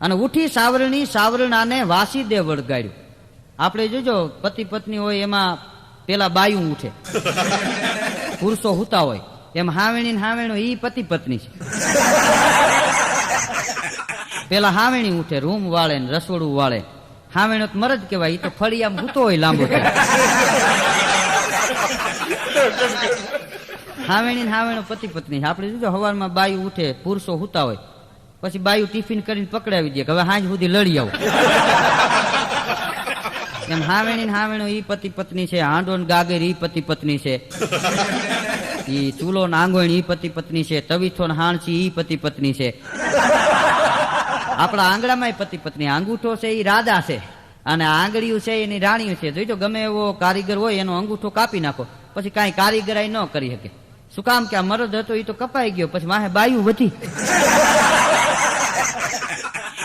અને ઉઠી સાવરણી સાવરણાને વાસીદે વળગાડ્યું આપણે જોજો, પતિ પત્ની હોય એમાં પેલા બાયું ઉઠે. પુરુષો હુતા હોય. એમ હાવેણી ને એ પતિ પત્ની છે. પેલા હાવેણી ઉઠે, રૂમ વાળે ને રસોડું વાળે. હાવેણો તો મરજ કહેવાય એ તો ફળી આમ હુતો હોય લાંબો હાવેણી હાવેણો પતિ પત્ની. આપણે જોજો, હવારમાં બાયું ઉઠે, પુરુષો હુતા હોય. પછી બાયું ટિફિન કરીને પકડાવી દે હવે હાંજ સુધી લડી આવો. એમ હાવેણી હાવેણો ઈ પતિ પત્ની છે હાંડો ને ગાગર ઈ પતિ પત્ની છે. ઈ ચૂલો ને આંગોણ ઈ પતિ પત્ની છે તવીથો ને હાણસી ઈ પતિ પત્ની છે. આપણા આંગણામાં પતિ પત્ની અંગૂઠો છે ઈ રાજા છે. અને આંગળીયું છે એની રાણીયું છે. જોઈજો ગમે એવો કારીગર હોય એનો અંગૂઠો કાપી નાખો. પછી કાંઈ કારીગરાઈ ન કરી શકે. શું કામ કે આ મરદ હતો એ તો કપાઈ ગયો પછી માહે બાયું વધી.